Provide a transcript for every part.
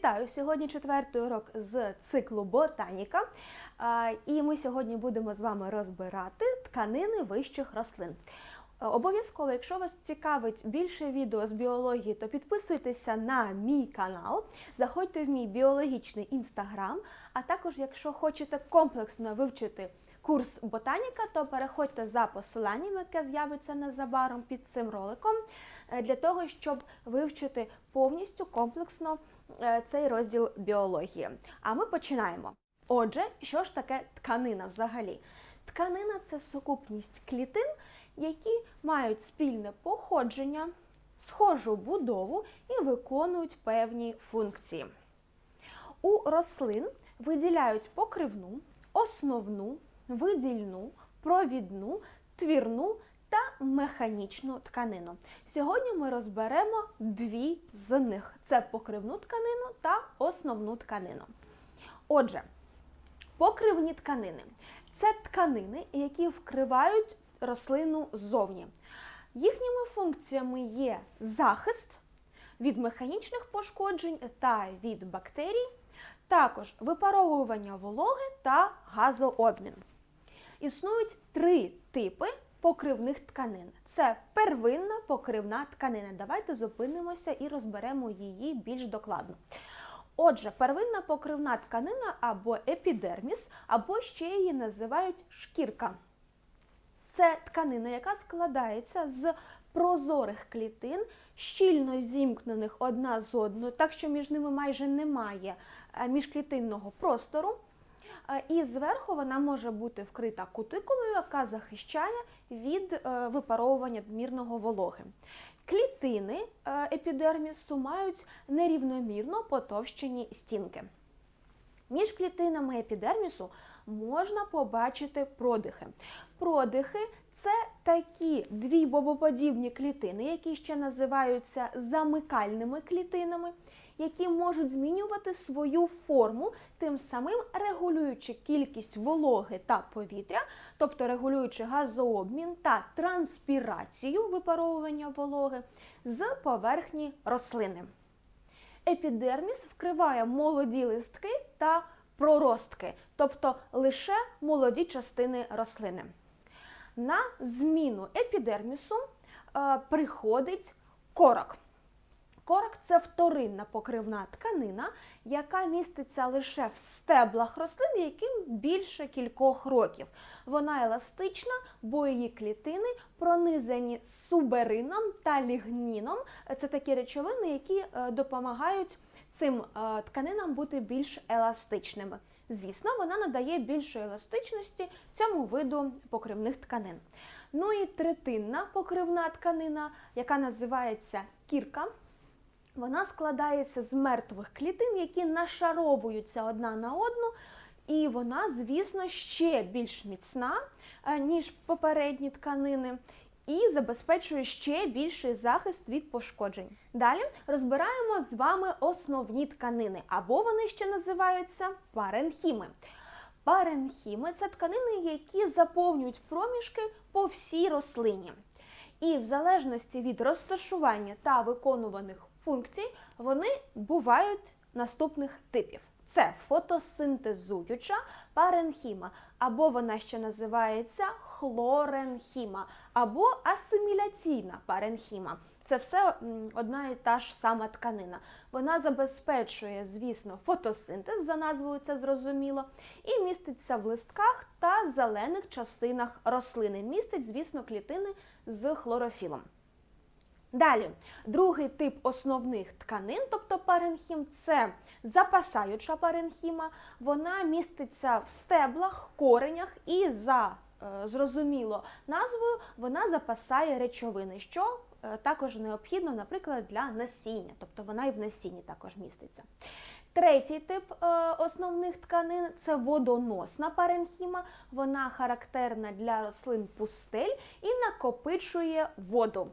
Вітаю! Сьогодні четвертий урок з циклу Ботаніка. І ми сьогодні будемо з вами розбирати тканини вищих рослин. Е, Обов'язково, якщо вас цікавить більше відео з біології, то підписуйтеся на мій канал, заходьте в мій біологічний інстаграм. А також, якщо хочете комплексно вивчити курс ботаніка, то переходьте за посиланням, яке з'явиться незабаром під цим роликом, для того, щоб вивчити повністю комплексно е, цей розділ біології. А ми починаємо. Отже, що ж таке тканина взагалі? Тканина це сукупність клітин, які мають спільне походження, схожу будову і виконують певні функції. У рослин виділяють покривну, основну, видільну, провідну, твірну та механічну тканину. Сьогодні ми розберемо дві з них: це покривну тканину та основну тканину. Отже, покривні тканини це тканини, які вкривають рослину ззовні. Їхніми функціями є захист від механічних пошкоджень та від бактерій, також випаровування вологи та газообмін. Існують три типи покривних тканин. Це первинна покривна тканина. Давайте зупинимося і розберемо її більш докладно. Отже, первинна покривна тканина або епідерміс, або ще її називають шкірка. Це тканина, яка складається з прозорих клітин, щільно зімкнених одна з одною, так що між ними майже немає е, міжклітинного простору. І зверху вона може бути вкрита кутикулою, яка захищає від е, випаровування надмірного вологи. Клітини е, епідермісу мають нерівномірно потовщені стінки. Між клітинами епідермісу можна побачити продихи. Продихи це такі дві бобоподібні клітини, які ще називаються замикальними клітинами, які можуть змінювати свою форму, тим самим регулюючи кількість вологи та повітря, тобто регулюючи газообмін та транспірацію випаровування вологи з поверхні рослини. Епідерміс вкриває молоді листки та проростки, тобто лише молоді частини рослини. На зміну епідермісу е, приходить корок. Корок це вторинна покривна тканина, яка міститься лише в стеблах рослин, яким більше кількох років. Вона еластична, бо її клітини пронизані суберином та лігніном. Це такі речовини, які е, допомагають цим е, тканинам бути більш еластичними. Звісно, вона надає більшої еластичності цьому виду покривних тканин. Ну і третинна покривна тканина, яка називається кірка. Вона складається з мертвих клітин, які нашаровуються одна на одну, і вона, звісно, ще більш міцна, е, ніж попередні тканини, і забезпечує ще більший захист від пошкоджень. Далі розбираємо з вами основні тканини, або вони ще називаються паренхіми. Паренхіми це тканини, які заповнюють проміжки по всій рослині. І в залежності від розташування та виконуваних функцій, вони бувають наступних типів: це фотосинтезуюча паренхіма, або вона ще називається хлоренхіма, або асиміляційна паренхіма. Це все одна і та ж сама тканина. Вона забезпечує, звісно, фотосинтез, за назвою це зрозуміло, і міститься в листках та зелених частинах рослини. Містить, звісно, клітини з хлорофілом. Далі, другий тип основних тканин, тобто паренхім, це запасаюча паренхіма. Вона міститься в стеблах, коренях і за е, зрозуміло назвою вона запасає речовини, що е, також необхідно, наприклад, для насіння, тобто вона і в насінні також міститься. Третій тип е, основних тканин це водоносна паренхіма. Вона характерна для рослин пустель і накопичує воду.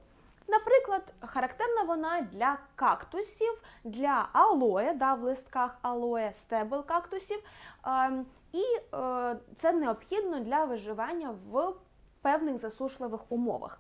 Наприклад, характерна вона для кактусів, для алоє, да, в листках алоє, стебел кактусів. Ем, і е, це необхідно для виживання в певних засушливих умовах.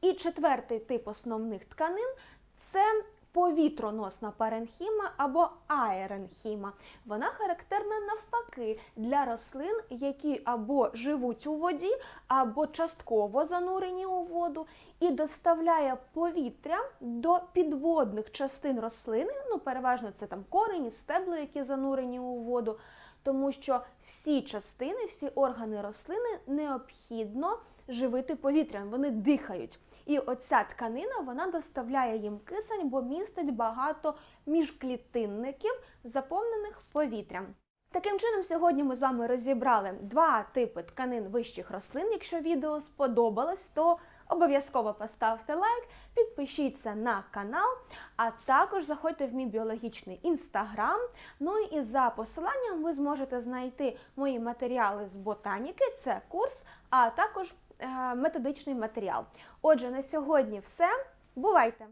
І четвертий тип основних тканин це повітроносна паренхіма або аеренхіма. Вона характерна навпаки для рослин, які або живуть у воді, або частково занурені у воду, і доставляє повітря до підводних частин рослини. Ну, переважно це там корені, стебла, які занурені у воду. Тому що всі частини, всі органи рослини необхідно живити повітрям, вони дихають. І оця тканина вона доставляє їм кисень, бо містить багато міжклітинників, заповнених повітрям. Таким чином, сьогодні ми з вами розібрали два типи тканин вищих рослин. Якщо відео сподобалось, то обов'язково поставте лайк, підпишіться на канал, а також заходьте в мій біологічний інстаграм. Ну і за посиланням ви зможете знайти мої матеріали з ботаніки, це курс, а також методичний матеріал. Отже, на сьогодні все. Бувайте!